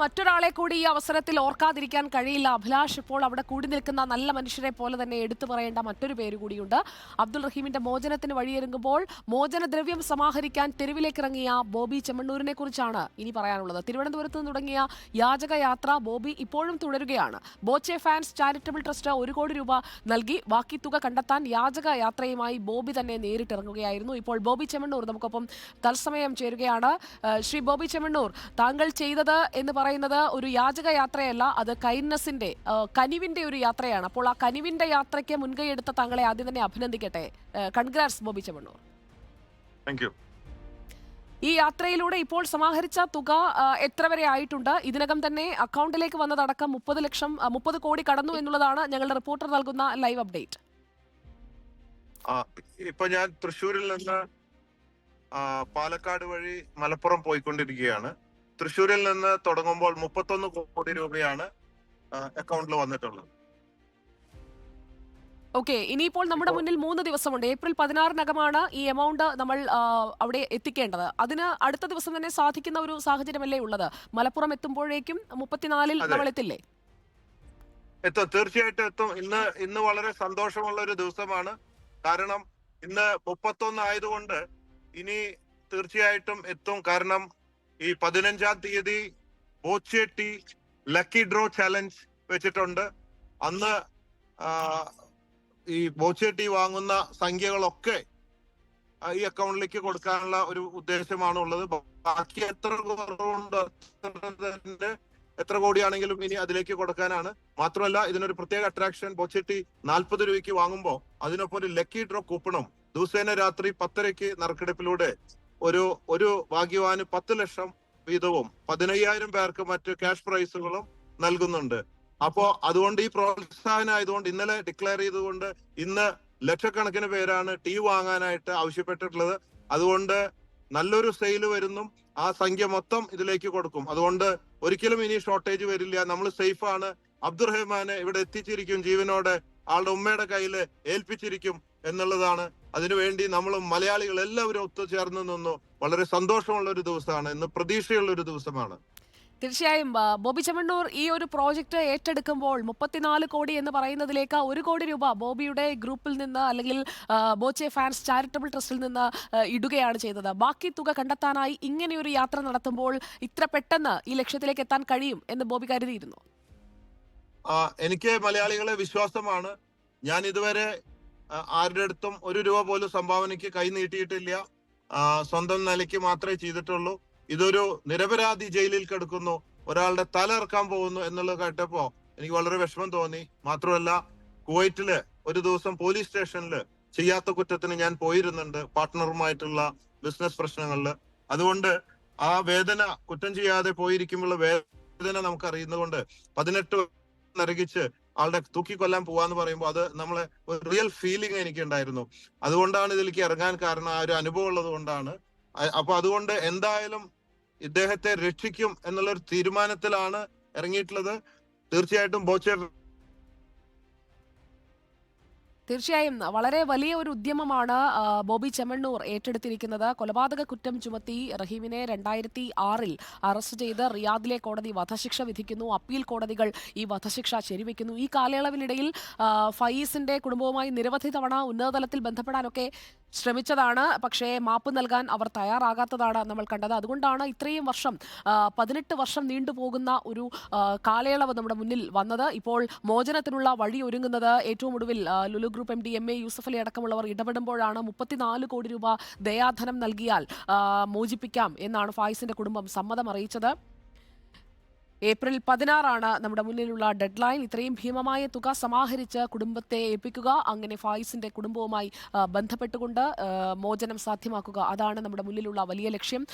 മറ്റൊരാളെ കൂടി ഈ അവസരത്തിൽ ഓർക്കാതിരിക്കാൻ കഴിയില്ല. അഭിലാഷ് ഇപ്പോൾ അവിടെ കൂടി നിൽക്കുന്ന നല്ല മനുഷ്യരെ പോലെ തന്നെ എടുത്തു പറയേണ്ട മറ്റൊരു പേര് കൂടിയുണ്ട്. അബ്ദുൾ റഹീമിന്റെ മോചനത്തിന് വഴിയൊരുങ്ങുമ്പോൾ മോചനദ്രവ്യം സമാഹരിക്കാൻ തെരുവിലേക്കിറങ്ങിയ ബോബി ചെമ്മണ്ണൂരിനെ കുറിച്ചാണ് ഇനി പറയാനുള്ളത്. തിരുവനന്തപുരത്ത് നിന്ന് തുടങ്ങിയ യാചക യാത്ര ബോബി ഇപ്പോഴും തുടരുകയാണ്. ബോച്ചെ ഫാൻസ് ചാരിറ്റബിൾ ട്രസ്റ്റ് ഒരു കോടി രൂപ നൽകി ബാക്കി തുക കണ്ടെത്താൻ യാചക യാത്രയുമായി ബോബി തന്നെ നേരിട്ടിറങ്ങുകയായിരുന്നു. ഇപ്പോൾ ബോബി ചെമ്മണ്ണൂർ നമുക്കൊപ്പം തത്സമയം ചേരുകയാണ്. ശ്രീ ബോബി ചെമ്മണ്ണൂർ താങ്കൾ ചെയ്തത് എന്ന് പറയുന്നത് ഒരു യാചക യാത്രയല്ല അത് കൈൻഡ്നസിന്റെ കനിവിന്റെ ഒരു യാത്രയാണ്. അപ്പോൾ ആ കനിവിന്റെ യാത്രയ്ക്ക് മുൻകൈ എടുത്ത താങ്കളെ ആദ്യം തന്നെ അഭിനന്ദിക്കട്ടെ. Congrats Bobby Chemmanur. Thank you ഈ യാത്രയിലൂടെ ഇപ്പോൾ സമാഹരിച്ച തുക എത്ര വരെ ആയിട്ടുണ്ട്? ഇതിനകം തന്നെ അക്കൗണ്ടിലേക്ക് വന്നതടക്കം മുപ്പത് ലക്ഷം മുപ്പത് കോടി കടന്നു എന്നുള്ളതാണ് ഞങ്ങളുടെ റിപ്പോർട്ടർ നൽകുന്ന ലൈവ് അപ്ഡേറ്റ്. ഇപ്പൊ ഞാൻ തൃശ്ശൂരിൽ നിന്ന് പാലക്കാട് വഴി മലപ്പുറം പോയിക്കൊണ്ടിരിക്കുകയാണ്. തൃശ്ശൂരിൽ നിന്ന് തുടങ്ങുമ്പോൾ മുപ്പത്തൊന്ന് കോടി രൂപയാണ് അക്കൗണ്ടിൽ വന്നിട്ടുള്ളത്. ഓക്കെ ഇനിയിപ്പോൾ നമ്മുടെ മുന്നിൽ മൂന്ന് ദിവസമുണ്ട്. ഏപ്രിൽ പതിനാറിനകമാണ് ഈ എമൗണ്ട് നമ്മൾ അവിടെ എത്തിക്കേണ്ടത്. അതിന് അടുത്ത ദിവസം തന്നെ സാധിക്കുന്ന ഒരു സാഹചര്യമല്ലേ ഉള്ളത്? മലപ്പുറം എത്തുമ്പോഴേക്കും മുപ്പത്തിനാലിൽ. നമ്മൾ എത്തില്ലേ? എത്തും. തീർച്ചയായിട്ടും എത്തും. ഇന്ന് ഇന്ന് വളരെ സന്തോഷമുള്ള ഒരു ദിവസമാണ്. കാരണം ഇന്ന് മുപ്പത്തൊന്ന് ആയതുകൊണ്ട് ഇനി തീർച്ചയായിട്ടും എത്തും. കാരണം ഈ പതിനഞ്ചാം തീയതി ബോച്ചേട്ടി ലക്കി ഡ്രോ ചാലഞ്ച് വെച്ചിട്ടുണ്ട്. അന്ന് ഈ ബോച്ചേട്ടി വാങ്ങുന്ന സംഖ്യകളൊക്കെ ഈ അക്കൗണ്ടിലേക്ക് കൊടുക്കാനുള്ള ഒരു ഉദ്ദേശമാണ് ഉള്ളത് ബാക്കി എത്ര കുറവുണ്ട് എത്ര കോടിയാണെങ്കിലും ഇനി അതിലേക്ക് കൊടുക്കാനാണ്. മാത്രമല്ല ഇതിനൊരു പ്രത്യേക അട്രാക്ഷൻ ബോച്ചേട്ടി നാൽപ്പത് രൂപയ്ക്ക് വാങ്ങുമ്പോൾ അതിനൊപ്പം ഒരു ലക്കി ഡ്രോ കൂപ്പണും ദിവസേന രാത്രി പത്തരയ്ക്ക് നറുക്കെടുപ്പിലൂടെ ഒരു ഒരു ഭാഗ്യവാന് പത്ത് ലക്ഷം വീതവും പതിനയ്യായിരം പേർക്ക് മറ്റ് ക്യാഷ് പ്രൈസുകളും നൽകുന്നുണ്ട്. അപ്പോ അതുകൊണ്ട് ഈ പ്രോത്സാഹനം ആയതുകൊണ്ട് ഇന്നലെ ഡിക്ലെയർ ചെയ്തുകൊണ്ട് ഇന്ന് ലക്ഷക്കണക്കിന് പേരാണ് ടീ വാങ്ങാനായിട്ട് ആവശ്യപ്പെട്ടിട്ടുള്ളത്. അതുകൊണ്ട് നല്ലൊരു സെയിൽ വരുന്നു ആ സംഖ്യ മൊത്തം ഇതിലേക്ക് കൊടുക്കും. അതുകൊണ്ട് ഒരിക്കലും ഇനി ഷോർട്ടേജ് വരില്ല. നമ്മൾ സേഫ് ആണ് അബ്ദുറഹ്മാനെ ഇവിടെ എത്തിച്ചിരിക്കും ജീവനോടെ ആളുടെ ഉമ്മയുടെ കയ്യിൽ ഏൽപ്പിച്ചിരിക്കും എന്നുള്ളതാണ് അതിനുവേണ്ടി നമ്മൾ മലയാളികൾ എല്ലാവരും ഒത്തുചേർന്ന് നിന്നു. വളരെ സന്തോഷമുള്ള ഒരു ദിവസമാണ്. ഇന്ന് പ്രതീക്ഷയുള്ള ഒരു ദിവസമാണ്. തീർച്ചയായും ബോബി ചെമ്മണ്ണൂർ ഈ ഒരു പ്രോജക്റ്റ് ഏറ്റെടുക്കുമ്പോൾ മുപ്പത്തിനാല് കോടി എന്ന് പറയുന്നതിലേക്ക് ഒരു കോടി രൂപ ബോബിയുടെ ഗ്രൂപ്പിൽ നിന്ന് അല്ലെങ്കിൽ ബോച്ചെ ഫാൻസ് ചാരിറ്റബിൾ ട്രസ്റ്റിൽ നിന്ന് ഇടുകയാണ് ചെയ്തത്. ബാക്കി തുക കണ്ടെത്താനായി ഇങ്ങനെയൊരു യാത്ര നടത്തുമ്പോൾ ഇത്ര പെട്ടെന്ന് ഈ ലക്ഷ്യത്തിലേക്ക് എത്താൻ കഴിയും എന്ന് ബോബി കരുതിയിരുന്നു. എനിക്ക് മലയാളികളെ വിശ്വാസമാണ്. ഞാൻ ഇതുവരെ ആരുടെ അടുത്തും ഒരു രൂപ പോലും സംഭാവനയ്ക്ക് കൈ നീട്ടിയിട്ടില്ല. സ്വന്തം നിലയ്ക്ക് മാത്രമേ ചെയ്തിട്ടുള്ളൂ. ഇതൊരു നിരപരാധി ജയിലിൽ കിടക്കുന്നു. ഒരാളുടെ തല ഇറക്കാൻ പോകുന്നു എന്നുള്ളത് കേട്ടപ്പോ എനിക്ക് വളരെ വിഷമം തോന്നി. മാത്രമല്ല കുവൈറ്റിൽ ഒരു ദിവസം പോലീസ് സ്റ്റേഷനിൽ ചെയ്യാത്ത കുറ്റത്തിന് ഞാൻ പോയിരുന്നുണ്ട് പാർട്ട്ണറുമായിട്ടുള്ള ബിസിനസ് പ്രശ്നങ്ങളിൽ അതുകൊണ്ട് ആ വേദന കുറ്റം ചെയ്യാതെ പോയിരിക്കുമ്പോൾ വേദന നമുക്ക് അറിയുന്നതുകൊണ്ട് പതിനെട്ട് നരകിച്ച് ആളുടെ തൂക്കിക്കൊല്ലാൻ പോവാന്ന് പറയുമ്പോൾ അത് നമ്മളെ ഒരു റിയൽ ഫീലിംഗ് എനിക്ക് ഉണ്ടായിരുന്നു അതുകൊണ്ടാണ് ഇതിലേക്ക് ഇറങ്ങാൻ കാരണം ആ ഒരു അനുഭവം ഉള്ളത് കൊണ്ടാണ്. അപ്പൊ അതുകൊണ്ട് എന്തായാലും ഇദ്ദേഹത്തെ രക്ഷിക്കും എന്നുള്ള ഒരു തീരുമാനത്തിലാണ് ഇറങ്ങിയിട്ടുള്ളത്. തീർച്ചയായിട്ടും ബോച്ചെ തീർച്ചയായും വളരെ വലിയ ഒരു ഉദ്യമമാണ് ബോബി ചെമ്മണ്ണൂർ ഏറ്റെടുത്തിരിക്കുന്നത്. കൊലപാതക കുറ്റം ചുമത്തി റഹീമിനെ രണ്ടായിരത്തി ആറിൽ അറസ്റ്റ് ചെയ്ത് റിയാദിലെ കോടതി വധശിക്ഷ വിധിക്കുന്നു. അപ്പീൽ കോടതികൾ ഈ വധശിക്ഷ ശരിവെക്കുന്നു. ഈ കാലയളവിനിടയിൽ ഫയീസിന്റെ കുടുംബവുമായി നിരവധി തവണ ഉന്നതതലത്തിൽ ബന്ധപ്പെടാനൊക്കെ ശ്രമിച്ചതാണ്. പക്ഷേ മാപ്പ് നൽകാൻ അവർ തയ്യാറാകാത്തതാണ് നമ്മൾ കണ്ടത്. അതുകൊണ്ടാണ് ഇത്രയും വർഷം പതിനെട്ട് വർഷം നീണ്ടുപോകുന്ന ഒരു കാലയളവ് നമ്മുടെ മുന്നിൽ വന്നത്. ഇപ്പോൾ മോചനത്തിനുള്ള വഴി ഒരുങ്ങുന്നത് ഏറ്റവും ഒടുവിൽ Lulu group M D M A Yusuf Ali അടക്കമുള്ളവർ ഇടപെടുമ്പോഴാണ് മുപ്പത്തിനാല് കോടി രൂപ ദയാധനം നൽകിയാൽ മോചിപ്പിക്കാം എന്നാണ് ഫായിസിന്റെ കുടുംബം സമ്മതം അറിയിച്ചത്. ഏപ്രിൽ പതിനാറാണ് നമ്മുടെ മുന്നിലുള്ള ഡെഡ് ലൈൻ ഇത്രയും ഭീമമായ തുക സമാഹരിച്ച് കുടുംബത്തെ ഏൽപ്പിക്കുക അങ്ങനെ ഫായിസിന്റെ കുടുംബവുമായി ബന്ധപ്പെട്ടുകൊണ്ട് മോചനം സാധ്യമാക്കുക. അതാണ് നമ്മുടെ മുന്നിലുള്ള വലിയ ലക്ഷ്യം.